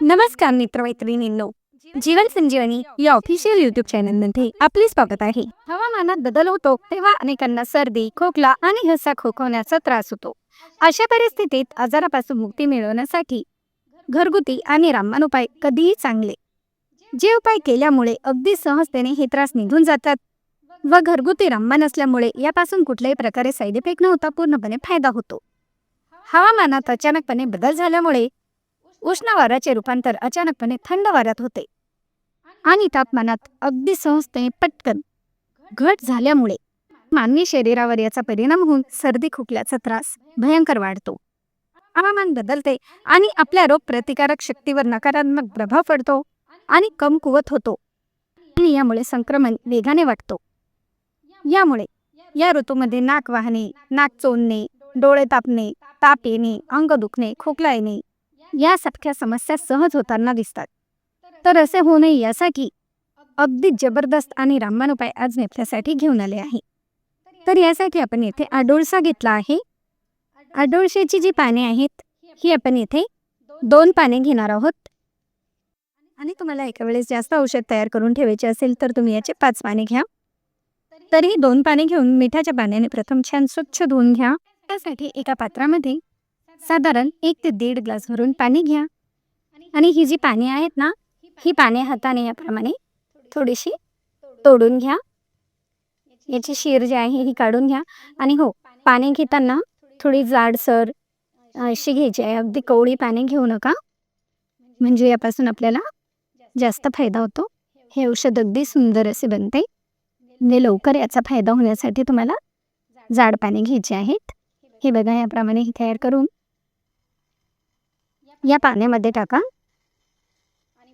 नमस्कार मित्रमैत्रिणींनो. जीवन संजीवनी या official YouTube चॅनलमध्ये आपले स्वागत आहे. हवामानात बदल होतो तेव्हा अनेकांना सर्दी खोकला आणि हसा खोकवण्याचा त्रास होतो. अशा परिस्थितीत आजारापासून मुक्ती मिळवण्यासाठी घरगुती आणि रामबाण उपाय कधीही चांगले. जे उपाय केल्यामुळे अगदी सहजतेने हे त्रास निघून जातात. व घरगुती रंबा नसल्यामुळे यापासून कुठल्याही प्रकारे साईड इफेक्ट न होता पूर्णपणे फायदा होतो. हवामानात अचानकपणे बदल झाल्यामुळे उष्ण वाऱ्याचे रूपांतर अचानकपणे थंड वाऱ्यात होते. आणि तापमानात अगदी सहजतेने पटकन घट झाल्यामुळे मानवी शरीरावर याचा परिणाम होऊन सर्दी खोकल्याचा त्रास भयंकर वाढतो. हवामान बदलते आणि आपल्या रोग प्रतिकारक शक्तीवर नकारात्मक प्रभाव पडतो आणि कमकुवत होतो. आणि यामुळे संक्रमण वेगाने वाटतो यामुळे या ऋतूमध्ये नाक वाहणे नाक चोंदणे डोळे तापणे ताप येणे अंग दुखणे खोकला येणे यासारख्या समस्या सहज होताना दिसतात. तर असे होऊ नये यासाठी अगदी जबरदस्त आणि रामबाण उपाय आज मी आपल्यासाठी घेऊन आले आहे. तर यासाठी आपण येथे आडोळसा घेतला आहे. आडोळशेची जी पाने आहेत ही आपण येथे दोन पाने घेणार आहोत. आणि तुम्हाला एका वेळेस जास्त औषध तयार करून ठेवायचे असेल तर तुम्ही याचे पाच पाने घ्या. तर ही दोन पाने घेऊन मिठाच्या पाण्याने प्रथम छान स्वच्छ धुवून घ्या. त्यासाठी एका पात्रामध्ये साधारण एक ते दीड ग्लास भरून पाणी घ्या. आणि ही जी पाने आहेत ना ही पाने हाताने याप्रमाणे थोडीशी तोडून घ्या. याची शीर जी आहे ही काढून घ्या. आणि हो पाणी घेताना थोडी जाडसर अशी घ्यायची आहे. अगदी कवळी पाने घेऊ नका. म्हणजे यापासून आपल्याला जास्त फायदा होतो. हे औषध अगदी सुंदर असे बनते. म्हणजे लवकर याचा फायदा होण्यासाठी तुम्हाला जाड पाने घ्यायचे आहेत. हे बघा याप्रमाणे हे तयार करून या पाण्यामध्ये टाका.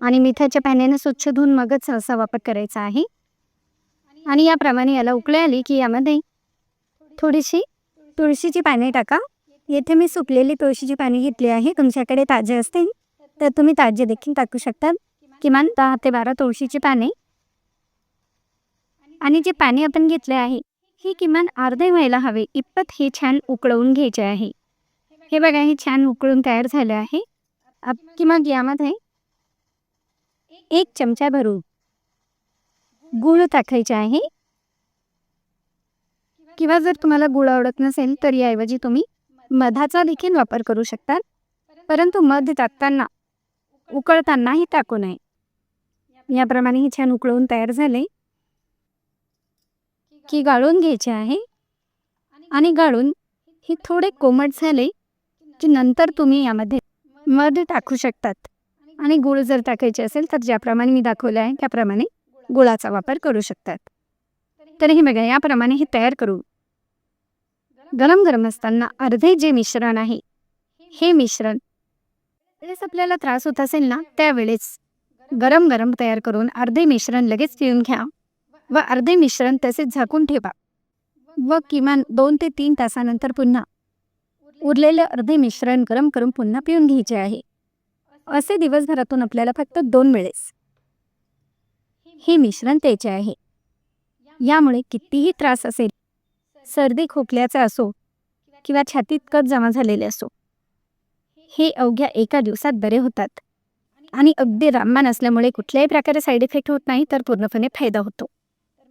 आणि मिठाच्या पाण्याने स्वच्छ धुवून मगच असा वापर करायचा आहे. आणि याप्रमाणे याला उकळे आली की यामध्ये थोडीशी तुळशीची पाने टाका. येथे मी सुकलेली तुळशीची पाने घेतली आहे. तुमच्याकडे ताजे असतील तर तुम्ही ताजे देखील टाकू शकता. किमान दहा ते बारा तुळशीची पाने आणि जे पाणी आपण घेतले आहे हे किमान अर्धे व्हायला हवे. इतपत हे छान उकळवून घ्यायचे आहे. हे बघा हे छान उकळून तयार झालं आहे. आप की मग यामध्ये एक चमचा भरून गूळ टाकायचे आहे. किंवा जर तुम्हाला गुळ आवडत नसेल तर याऐवजी तुम्ही मधाचा देखील वापर करू शकता. परंतु मध टाकताना उकळतानाही टाकू नये. याप्रमाणे हे छान उकळून तयार झाले. की गाळून घ्यायचे आहे आणि गाळून हे थोडे कोमट झाले की नंतर तुम्ही यामध्ये मध टाकू शकतात. आणि गुळ जर टाकायचे असेल तर ज्याप्रमाणे मी दाखवलं आहे त्याप्रमाणे गुळाचा वापर करू शकतात. तर हे बघा याप्रमाणे हे तयार करू. गरम गरम असताना अर्धे जे मिश्रण आहे हे मिश्रण वेळेस आपल्याला त्रास होत असेल ना त्यावेळेस गरम गरम तयार करून अर्धे मिश्रण लगेच पिऊन घ्या. व अर्धे मिश्रण तसेच झाकून ठेवा व किमान दोन ते तीन तासानंतर पुन्हा उरलेले अर्धे मिश्रण गरम करून पुन्हा पिऊन घ्यायचे आहे. असे दिवसभरातून आपल्याला फक्त दोन वेळेस हे मिश्रण द्यायचे आहे. यामुळे कितीही त्रास असेल सर्दी खोकल्याचा असो किंवा छातीत कच जमा झालेले असो हे अवघ्या एका दिवसात बरे होतात आणि अगदी रामबाण असल्यामुळे कुठल्याही प्रकारे साईड इफेक्ट होत नाही तर पूर्णपणे फायदा होतो.